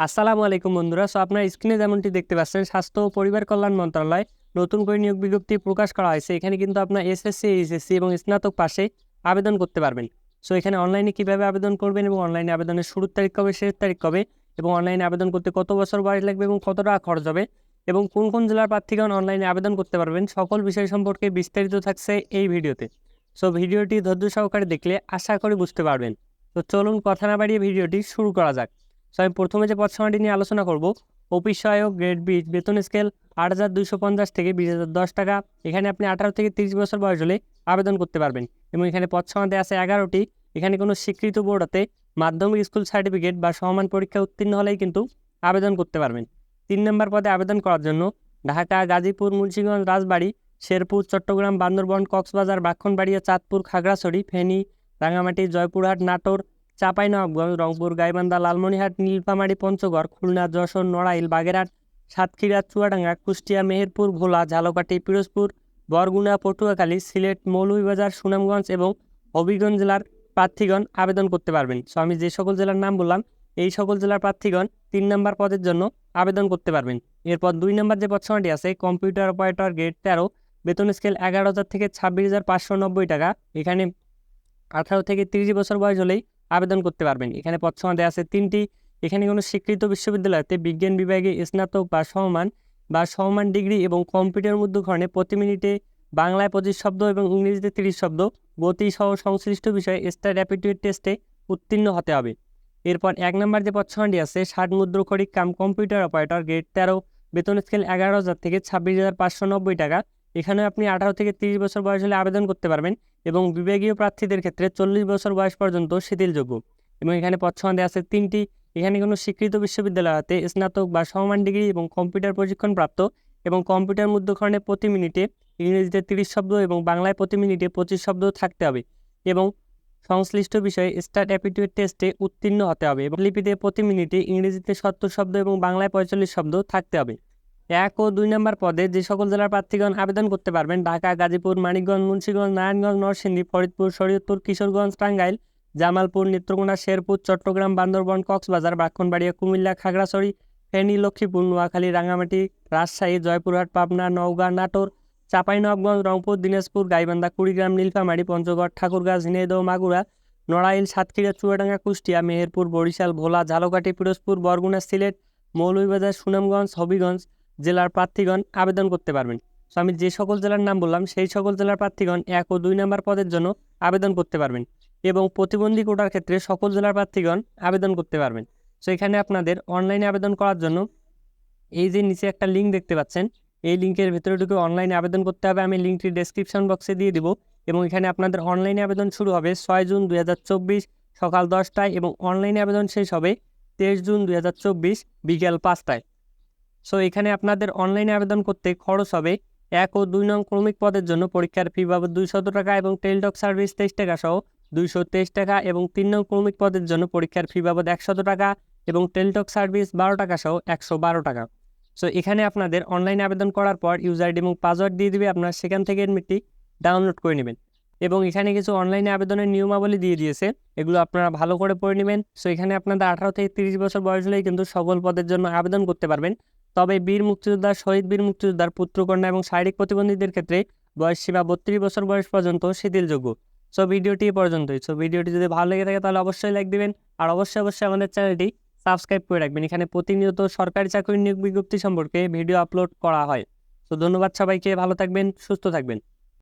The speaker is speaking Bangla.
আসসালামু আলাইকুম বন্ধুরা। সো আপনার স্ক্রিনে যেমনটি দেখতে পাচ্ছেন, স্বাস্থ্য ও পরিবার কল্যাণ মন্ত্রণালয় নতুন করে নিয়োগ বিজ্ঞপ্তি প্রকাশ করা হয়েছে। এখানে কিন্তু আপনার এসএসসি, এইচএসসি এবং স্নাতক পাশে আবেদন করতে পারবেন। সো এখানে অনলাইনে কীভাবে আবেদন করবেন এবং অনলাইনে আবেদনের শুরুর তারিখ কবে, শেষ তারিখ কবে এবং অনলাইনে আবেদন করতে কত বছর বয়স লাগবে এবং কত টাকা খরচ হবে এবং কোন কোন জেলার প্রার্থীগণ অনলাইনে আবেদন করতে পারবেন সকল বিষয় সম্পর্কে বিস্তারিত থাকছে এই ভিডিওতে। সো ভিডিওটি ধৈর্য সহকারে দেখলে আশা করি বুঝতে পারবেন। তো চলুন কথা না বাড়িয়ে ভিডিওটি শুরু করা যাক। সো আমি প্রথমে যে পদসংখ্যাটি নিয়ে আলোচনা করব, অফিস সহায়ক, গ্রেড বি, বেতন স্কেল আট হাজার দুইশো পঞ্চাশ থেকে বিশ হাজার দশ টাকা। এখানে আপনি আঠারো থেকে তিরিশ বছর বয়স হলে আবেদন করতে পারবেন এবং এখানে পদসংখ্যাতে আছে এগারোটি। এখানে কোনো স্বীকৃত বোর্ডতে মাধ্যমিক স্কুল সার্টিফিকেট বা সমান পরীক্ষা উত্তীর্ণ হলেই কিন্তু আবেদন করতে পারবেন। তিন নম্বর পদে আবেদন করার জন্য ঢাকা, গাজীপুর, মুন্সিগঞ্জ, রাজবাড়ী, শেরপুর, চট্টগ্রাম, বান্দরবন, কক্সবাজার ব্রাক্ষণবাড়িয়া চাঁদপুর, খাগড়াছড়ি, ফেনী রাঙামাটি জয়পুরহাট, নাটোর চাঁপাইনবাবগঞ্জ রংপুর, গাইবান্ধা, লালমনিরহাট, নীলফামারী, পঞ্চগড়, খুলনা, যশোর, নড়াইল, বাগেরহাট, সাতক্ষীরা, চুয়াডাঙ্গা, কুষ্টিয়া, মেহেরপুর, ভোলা, ঝালকাঠি, পিরোজপুর, বরগুনা, পটুয়াখালী, সিলেট, মৌলভীবাজার, সুনামগঞ্জ এবং হবিগঞ্জ জেলার প্রার্থীগণ আবেদন করতে পারবেন। সো আমি যে সকল জেলার নাম বললাম, এই সকল জেলার প্রার্থীগণ তিন নম্বর পদের জন্য আবেদন করতে পারবেন। এরপর দুই নম্বর যে পদসংখ্যাটি আছে, কম্পিউটার অপারেটর গ্রেড তেরো, বেতন স্কেল এগারো হাজার থেকে ছাব্বিশ হাজার পাঁচশো নব্বই টাকা। এখানে আঠারো থেকে তিরিশ বছর বয়স হলেই আবেদন করতে পারবেন। এখানে পদসংখ্যা দেওয়া আছে তিনটি। এখানে কোনো স্বীকৃত বিশ্ববিদ্যালয়তে বিজ্ঞান বিভাগে স্নাতক বা সমমান বা সমমান ডিগ্রি এবং কম্পিউটার মধ্যক্ষণে প্রতি মিনিটে বাংলায় পঁচিশ শব্দ এবং ইংরেজিতে তিরিশ শব্দ। গতি সহ সংশ্লিষ্ট বিষয়ে স্টার অ্যাপিটিউড টেস্টে উত্তীর্ণ হতে হবে। এরপর এক নম্বর যে পদসংখ্যাটি আছে, ষাট মুদ্রখরিক কাম কম্পিউটার অপারেটর, গ্রেড তেরো, বেতন স্কেল এগারো হাজার থেকে ছাব্বিশ হাজার পাঁচশো নব্বই টাকা। এখানে আপনি আঠারো থেকে তিরিশ বছর বয়স হলে আবেদন করতে পারবেন এবং বিভাগীয় প্রার্থীদের ক্ষেত্রে চল্লিশ বছর বয়স পর্যন্ত শিথিলযোগ্য। এবং এখানে দেওয়া আছে তিনটি। এখানে কোনো স্বীকৃত বিশ্ববিদ্যালয়তে স্নাতক বা সমমান ডিগ্রি এবং কম্পিউটার প্রশিক্ষণ প্রাপ্ত এবং কম্পিউটার মধ্যক্ষণে প্রতি মিনিটে ইংরেজিতে তিরিশ শব্দ এবং বাংলায় প্রতি মিনিটে পঁচিশ শব্দ থাকতে হবে এবং সংশ্লিষ্ট বিষয়ে স্টার্ট অ্যাপিটিউড টেস্টে উত্তীর্ণ হতে হবে এবং লিপিতে প্রতি মিনিটে ইংরেজিতে সত্তর শব্দ এবং বাংলায় পঁয়তাল্লিশ শব্দ থাকতে হবে। এক ও দুই নম্বর পদে যে সকল জেলার প্রার্থীগণ আবেদন করতে পারবেন, ঢাকা, গাজীপুর, মানিকগঞ্জ, মুন্সিগঞ্জ, নারায়ণগঞ্জ, নরসিংদী, ফরিদপুর, শরীয়তপুর, কিশোরগঞ্জ, টাঙ্গাইল, জামালপুর, নেত্রকোনা, শেরপুর, চট্টগ্রাম, বান্দরবন, কক্সবাজার ব্রাক্ষণবাড়িয়া কুমিল্লা, খাগড়াছড়ি, ফেনী, লক্ষ্মীপুর, নোয়াখালী রাঙামাটি রাজশাহী, জয়পুরহাট, পাবনা, নওগাঁ, নাটোর, চাঁপাইনবাবগঞ্জ, রংপুর, দিনাজপুর, গাইবান্ধা, কুড়িগ্রাম, নীলফামারী, পঞ্চগড়, ঠাকুরগাঁ, ঝিনাইদহ, মাগুরা, নড়াইল, সাতক্ষীরা, চুয়াডাঙ্গা, কুষ্টিয়া, মেহেরপুর, বরিশাল, ভোলা, ঝালকাঠি, পিরোজপুর, বরগুনা, সিলেট, মৌলভীবাজার, সুনামগঞ্জ, হবিগঞ্জ জেলার প্রার্থীগণ আবেদন করতে পারবেন। সো আমি যে সকল জেলার নাম বললাম, সেই সকল জেলার প্রার্থীগণ এক ও দুই নম্বর পদের জন্য আবেদন করতে পারবেন এবং প্রতিবন্ধী কোটার ক্ষেত্রে সকল জেলার প্রার্থীগণ আবেদন করতে পারবেন। সো এখানে আপনাদের অনলাইনে আবেদন করার জন্য এই যে নিচে একটা লিঙ্ক দেখতে পাচ্ছেন, এই লিঙ্কের ভেতরে ঢুকে অনলাইনে আবেদন করতে হবে। আমি লিঙ্কটি ডেসক্রিপশন বক্সে দিয়ে দিব এবং এখানে আপনাদের অনলাইনে আবেদন শুরু হবে ছয় জুন দুই হাজার চব্বিশ সকাল দশটায় এবং অনলাইনে আবেদন শেষ হবে তেইশ জুন দু হাজার চব্বিশ বিকেল পাঁচটায়। সো এখানে আপনাদের অনলাইনে আবেদন করতে খরচ হবে এক ও দুই নং ক্রমিক পদের জন্য পরীক্ষার ফি বাবদ দুইশত টাকা এবং টেলটক সার্ভিস তেইশ টাকা সহ দুইশো তেইশ টাকা এবং তিন নং ক্রমিক পদের জন্য পরীক্ষার ফি বাবদ একশত টাকা এবং টেলটক সার্ভিস বারো টাকা সহ একশো বারো টাকা। সো এখানে আপনাদের অনলাইনে আবেদন করার পর ইউজার এবং পাসওয়ার্ড দিয়ে দিবে, আপনার সেখান থেকে এডমিটটি ডাউনলোড করে নেবেন। এবং এখানে কিছু অনলাইনে আবেদনের নিয়মাবলী দিয়ে দিয়েছে, এগুলো আপনারা ভালো করে পড়ে নেবেন। সো এখানে আপনাদের আঠারো থেকে তিরিশ বছর বয়স হলেই কিন্তু সকল পদের জন্য আবেদন করতে পারবেন। তবে বীর মুক্তিযোদ্ধা শহীদ বীর মুক্তিযোদ্ধার পুত্রকন্যা এবং শারীরিক প্রতিবন্ধীদের ক্ষেত্রে বয়স সীমা বত্রিশ বছর বয়স পর্যন্ত শিথিলযোগ্য। সো, ভিডিওটি পর্যন্তই। সো, ভিডিওটি যদি ভালো লেগে থাকে তাহলে অবশ্যই লাইক দিবেন আর অবশ্যই অবশ্যই আমাদের চ্যানেলটি সাবস্ক্রাইব করে রাখবেন। এখানে প্রতিনিয়ত সরকারি চাকরির নিয়োগ বিজ্ঞপ্তি সম্পর্কে ভিডিও আপলোড করা হয়। তো ধন্যবাদ সবাইকে। ভালো থাকবেন, সুস্থ থাকবেন।